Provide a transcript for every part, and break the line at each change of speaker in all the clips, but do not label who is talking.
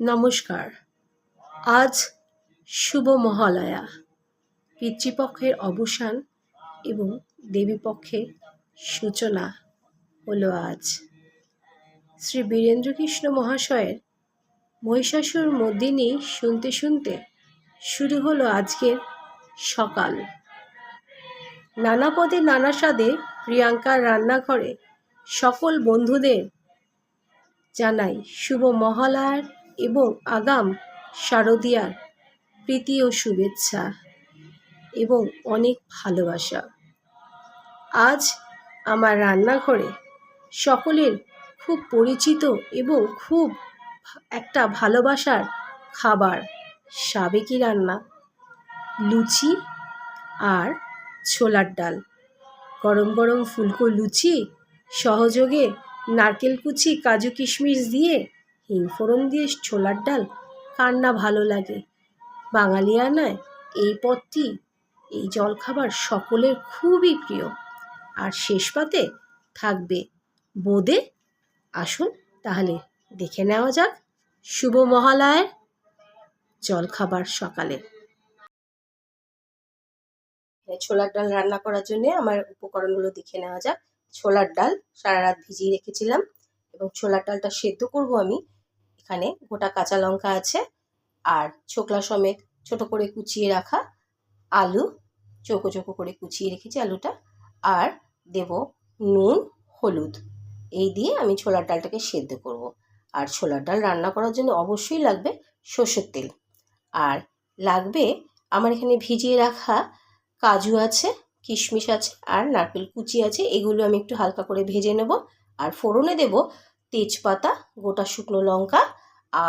নমস্কার। আজ শুভ মহালয়া পিতৃপক্ষের অবসান এবং দেবীপক্ষের সূচনা হলো আজ। শ্রী বীরেন্দ্রকৃষ্ণ মহাশয়ের মহিষাসুর মর্দিনী শুনতে শুনতে শুরু হলো আজকের সকাল। নানা পদে নানা স্বাদে প্রিয়াঙ্কার রান্নাঘরে সকল বন্ধুদের জানাই শুভ মহালয়ার এবং আগাম শারদীয়ার প্রীতি ও শুভেচ্ছা এবং অনেক ভালোবাসা। আজ আমার রান্নাঘরে সকলের খুব পরিচিত এবং খুব একটা ভালোবাসার খাবার সাবেকি রান্না, লুচি আর ছোলার ডাল। গরম গরম ফুলকো লুচি, সহযোগে নারকেল কুচি, কাজু কিশমিশ দিয়ে হিংফোড়ন দিয়ে ছোলার ডাল, কার না ভালো লাগে? বাঙালিয়ানায় এই পদটি, এই জলখাবার সকলের খুবই প্রিয়। আর শেষ পাতে থাকবে বোঁদে। আসুন তাহলে দেখে নেওয়া যাক, শুভ মহালয়ের জলখাবার সকালে। ছোলার ডাল রান্না করার জন্য আমার উপকরণগুলো দেখে নেওয়া যাক। ছোলার ডাল সারা রাত ভিজিয়ে রেখেছিলাম এবং ছোলার ডালটা সেদ্ধ করব আমি। এখানে গোটা কাঁচা লঙ্কা আছে আর ছোকলা সমেত ছোট করে কুচিয়ে রাখা আলু চোখো চৌকো করে কুচিয়ে রেখেছি আলুটা। আর দেব নুন, হলুদ। এই দিয়ে আমি ছোলার ডালটাকে সেদ্ধ করব। আর ছোলার ডাল রান্না করার জন্য অবশ্যই লাগবে সর্ষের তেল। আর লাগবে আমার এখানে ভিজিয়ে রাখা কাজু আছে, কিশমিশ আছে আর নারকেল কুচি আছে। এগুলো আমি একটু হালকা করে ভেজে নেব আর ফোড়নে দেব তেজপাতা, গোটা শুকনো লঙ্কা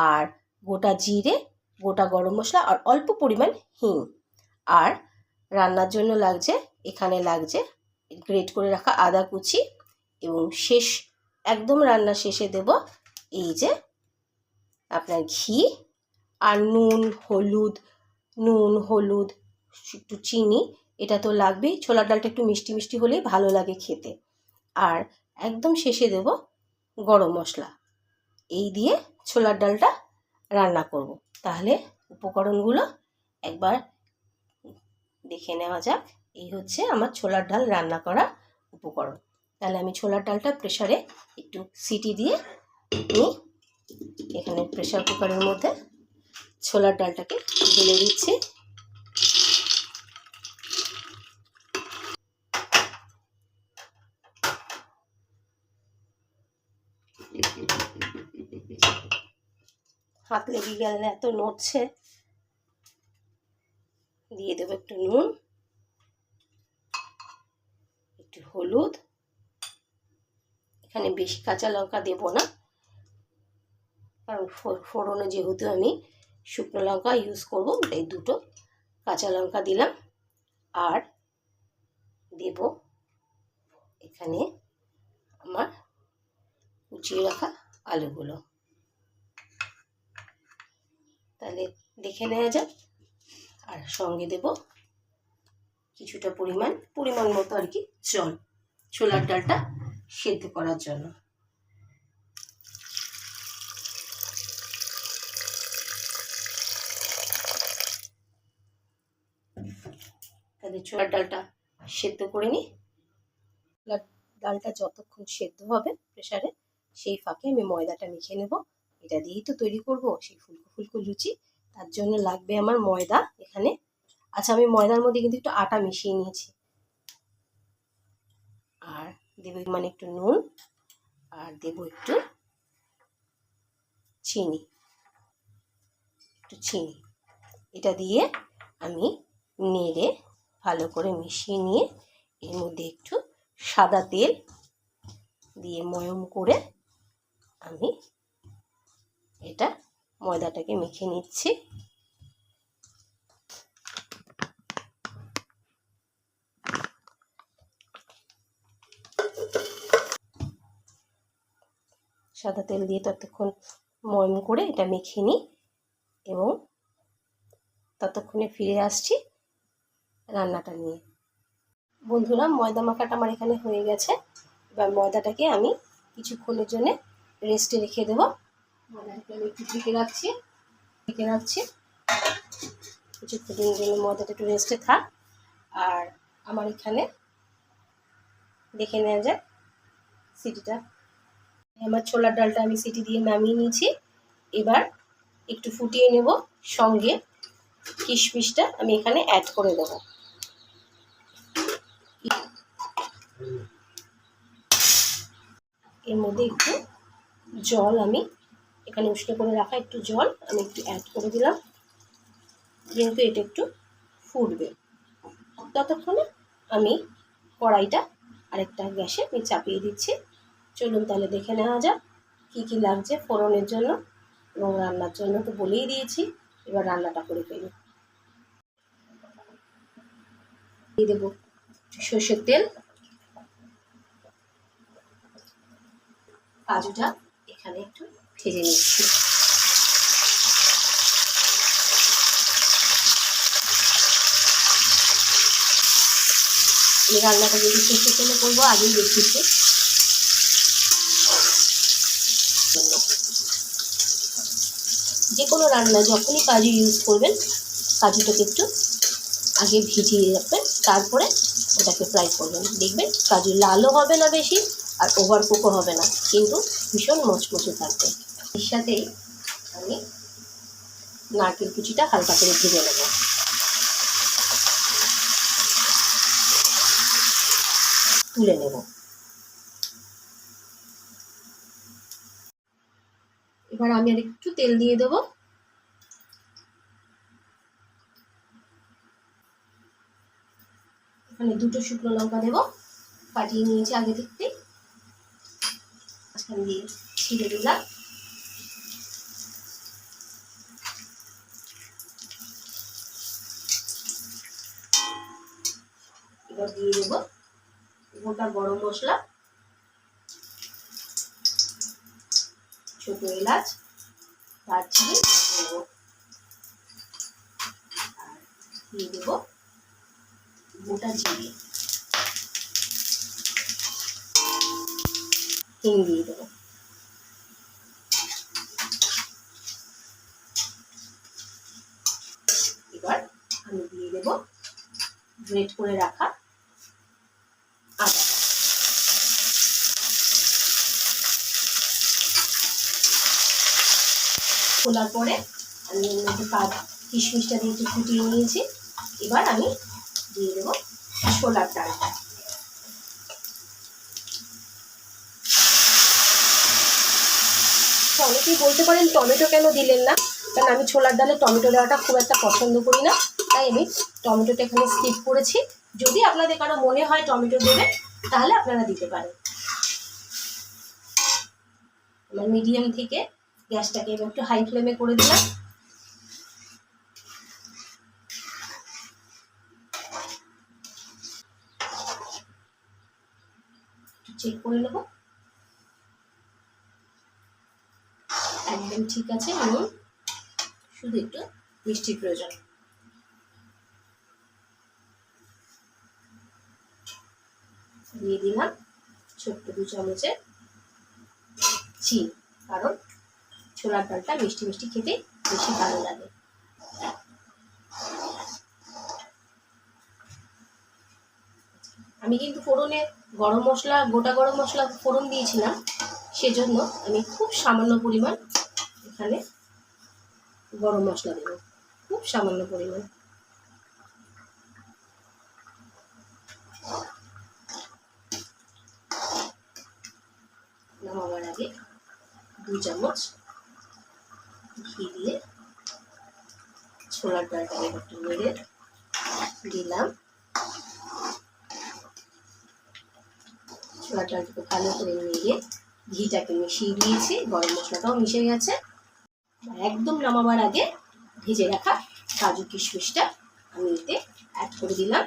আর গোটা জিরে, গোটা গরম মশলা আর অল্প পরিমাণ হিং। আর রান্নার জন্য লাগছে, এখানে লাগছে গ্রেট করে রাখা আদা কুচি এবং শেষ, একদম রান্না শেষে দেব এই যে আপনার ঘি আর নুন, হলুদ নুন, হলুদ, একটু চিনি, এটা তো লাগবেই। ছোলার ডালটা একটু মিষ্টি মিষ্টি হলেই ভালো লাগে খেতে। আর একদম শেষে দেব গরম মশলা। এই দিয়ে ছোলার ডালটা রান্না করব। তাহলে উপকরণগুলো একবার দেখে নেওয়া যাক। এই হচ্ছে আমার ছোলার ডাল রান্না করা উপকরণ। তাহলে আমি ছোলার ডালটা প্রেসারে একটু সিটি দিয়ে নিই। এখানে প্রেশার কুকারের মধ্যে ছোলার ডালটাকে ঢেলে দিচ্ছি হাত লেগে গেলে এত নড়ছে। দিয়ে দেবো একটু নুন, একটু হলুদ। এখানে বেশি কাঁচা লঙ্কা দেব না, কারণ ফোড়নে যেহেতু আমি শুকনো লঙ্কা ইউজ করব তাই দুটো। কাঁচা লঙ্কা দিলাম। আর দেব এখানে আমার কুচিয়ে রাখা আলুগুলো। তাহলে দেখে নেওয়া যাক। আর সঙ্গে দেব কিছুটা পরিমাণ পরিমাণ মতো আর কি জল। ছোলার ডালটা সেদ্ধ করার জন্য। তাহলে ছোলার ডালটা সেদ্ধ করে নিই। ছোলার ডালটা যতক্ষণ সেদ্ধ হবে প্রেশারে সেই ফাঁকে আমি ময়দাটা মেখে নেব। এটা দিয়েই তো তৈরি করব সেই ফুলকো ফুলকো লুচি। তার জন্য লাগবে আমার ময়দা এখানে। আচ্ছা আমি ময়দার মধ্যে কিন্তু একটু আটা মিশিয়ে নিয়েছি। আর দেবো মানে একটু নুন আর দেবো একটু চিনি। একটু চিনি। এটা দিয়ে আমি নেড়ে ভালো করে মিশিয়ে নিয়ে এর মধ্যে একটু সাদা তেল দিয়ে ময়ম করে আমি এটা ময়দাটাকে মেখে নিচ্ছি। সাদা তেল দিয়ে ততক্ষণ ময়ম করে এটা মেখে নিই এবং ততক্ষণে ফিরে আসছি। রান্নাটা নিয়ে। বন্ধুরা, ময়দা মাখাটা আমার এখানে হয়ে গেছে। এবার ময়দাটাকে আমি কিছুক্ষণের জন্য রেস্টে রেখে দেবো। ময়দাটাকে আমি একটু ঢেকে রাখছি ঢেকে রাখছি। কিছুক্ষণের জন্য ময়দাটা একটু রেস্টে থাক। আর আমার এখানে দেখে নেওয়া যাক সিটিটা। আমার ছোলার ডালটা আমি সিটি দিয়ে নামিয়ে নিয়েছি। এবার একটু ফুটিয়ে নেব। সঙ্গে কিশমিশটা আমি এখানে অ্যাড করে দেবো। এর মধ্যে একটু জল আমি এখানে উষ্ণ করে রাখা একটু জল আমি একটু অ্যাড করে দিলাম। যেহেতু এটা একটু ফুটবে। ততক্ষণে আমি কড়াইটা আরেকটা গ্যাসে আমি চাপিয়ে দিচ্ছি। চলুন তাহলে দেখে নেওয়া যাক কী কী লাগছে ফোড়নের জন্য এবং রান্নার জন্য তো বলেই দিয়েছি, এবার রান্নাটা করে ফেলি। দিয়ে দেবো সর্ষের তেল কাজুটা এখানে একটু ভেজে নিচ্ছি। আমি রান্নাটা যদি সর্ষের তেলে করব, আগেই দেখিয়েছি যে কোনো রান্না, যখনই কাজু ইউজ করবেন, কাজুটাকে একটু আগে ভিজিয়ে রাখবেন, তারপরে ওটাকে ফ্রাই করবেন। দেখবেন কাজু লালও হবে না বেশি আর ওভার কুকও হবে না, কিন্তু ভীষণ মচমচে থাকবে। এর সাথেই আমি নারকেল কুচিটা হালকা করে ভেজে নেব। তুলে নেব। এবার আমি আর একটু তেল দিয়ে দেবো। এখানে দুটো শুকনো লঙ্কা দেবো, ফাটিয়ে নিয়েছি আগে থেকে। মাঝখান দিয়ে ছিঁড়ে দিলাম। এবার দিয়ে দেবো গোটা গরম মশলা, ছোট এলাচ, দারচিনি দিয়ে দেবো গোটা জিরে। হিং দিয়ে দেবো এবার আমি দিয়ে দেবো গ্রেট করে রাখা আদা। খোলার পরে আমি এর মধ্যে কাজ, কিশমিশটা দিয়ে একটু ফুটিয়ে নিয়েছি। এবার আমি দিয়ে দেবো ছোলার ডালটা। তো অনেকেই বলতে পারেন টমেটো কেন দিলেন না? কারণ আমি ছোলার ডালে টমেটো দেওয়াটা খুব একটা পছন্দ করি না। তাই আমি টমেটোটা এখানে স্কিপ করেছি। যদি আপনাদের কারও মনে হয় টমেটো দেবেন, তাহলে আপনারা দিতে পারেন। আমার মিডিয়াম থেকে গ্যাসটাকে এবার একটু হাই ফ্লেমে করে দিলাম। চেক করে নেব। একদম ঠিক আছে? নুন, শুধু একটু মিষ্টির প্রয়োজন। দিয়ে দিলাম ছোট্ট দু চামচে চিনি কারণ ছোলার ডালটা মিষ্টি মিষ্টি খেতে বেশি ভালো লাগে। আমি কিন্তু ফোড়নে গরম মশলা, গোটা গরম মশলা ফোড়ন দিয়েছিলাম, সেজন্য আমি খুব সামান্য পরিমাণ এখানে গরম মশলা দেব। খুব সামান্য পরিমাণ। নামাবার আগে দু চামচ ঘি দিয়ে ছোলার ডালটাকে একটু নেড়ে দিলাম। ছোলার ডালটাকে ভালো করে নেড়ে ঘিটাকে মিশিয়ে দিয়েছি, গরম মশলাটাও মিশে গেছে। একদম নামাবার আগে ভেজে রাখা কাজু কিশমিশটা আমি এতে অ্যাড করে দিলাম।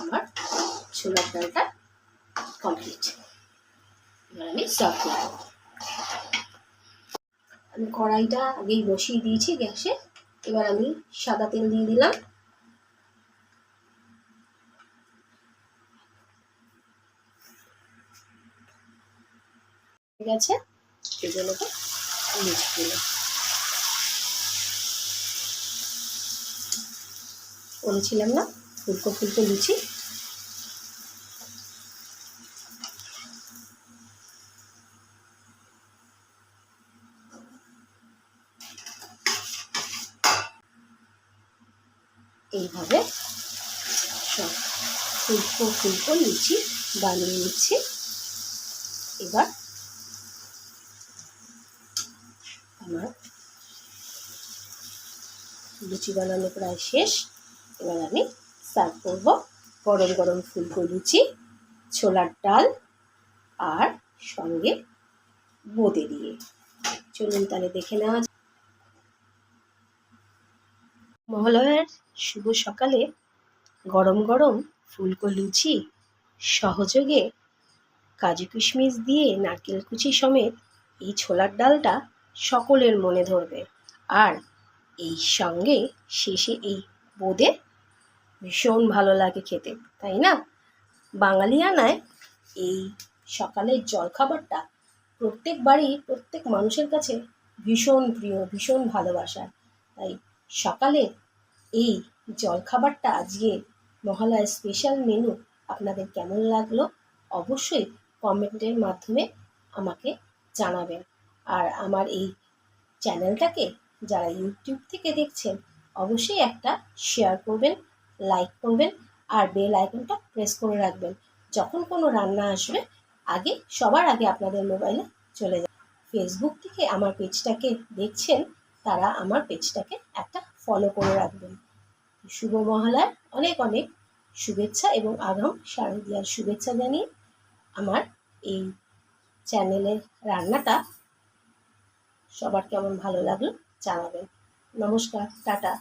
আমার ছোলার ডালটা কমপ্লিট এবার আমি সার্ভ করব। আমি কড়াইটা আগেই বসিয়ে দিয়েছি গ্যাসে। এবার আমি সাদা তেল দিয়ে দিলাম। আছে? এগুলোকে মিক্স দিলাম বলেছিলাম না? ফুলকো ফুলকো লুচি। এইভাবে সব ফুলকো ফুলকো লুচি বানিয়ে নিচ্ছি। এবার আমার লুচি বানানো প্রায় শেষ। এবার আমি সার্ভ করব গরম গরম ফুলকো লুচি, ছোলার ডাল আর সঙ্গে বোঁদে দিয়ে। চলুন তাহলে দেখে নেওয়া। মহালয়ার শুভ সকালে গরম গরম ফুলকো লুচি, সহযোগে কাজু কিশমিশ দিয়ে নারকেল কুচি সমেত এই ছোলার ডালটা সকলের মনে ধরবে। আর এই সঙ্গে শেষে এই বোঁদে ভীষণ ভালো লাগে খেতে, তাই না? বাঙালিয়ানায় এই সকালের জলখাবারটা প্রত্যেক বাড়ি প্রত্যেক মানুষের কাছে ভীষণ প্রিয়, ভীষণ ভালোবাসার তাই সকালে এই জলখাবারটা আজকে মহালয়ার স্পেশাল মেনু আপনাদের কেমন লাগল অবশ্যই কমেন্টের মাধ্যমে আমাকে জানাবেন। আর আমার এই চ্যানেলটাকে যারা ইউটিউব থেকে দেখছেন, অবশ্যই একটা শেয়ার করবেন লাইক করবেন, আর বেল আইকনটা প্রেস করে রাখবেন। যখন কোনো রান্না আসবে, আগে, সবার আগে আপনাদের মোবাইলে চলে যাবে ফেসবুক থেকে আমার পেজটাকে দেখছেন, তারা আমার পেজটাকে একটা ফলো করে রাখবেন। শুভ মহালয়ার অনেক অনেক শুভেচ্ছা এবং আগাম শারদীয়ার শুভেচ্ছা জানিয়ে আমার এই চ্যানেলের রান্নাটা সবার কেমন ভালো লাগল জানাবেন। নমস্কার টাটা।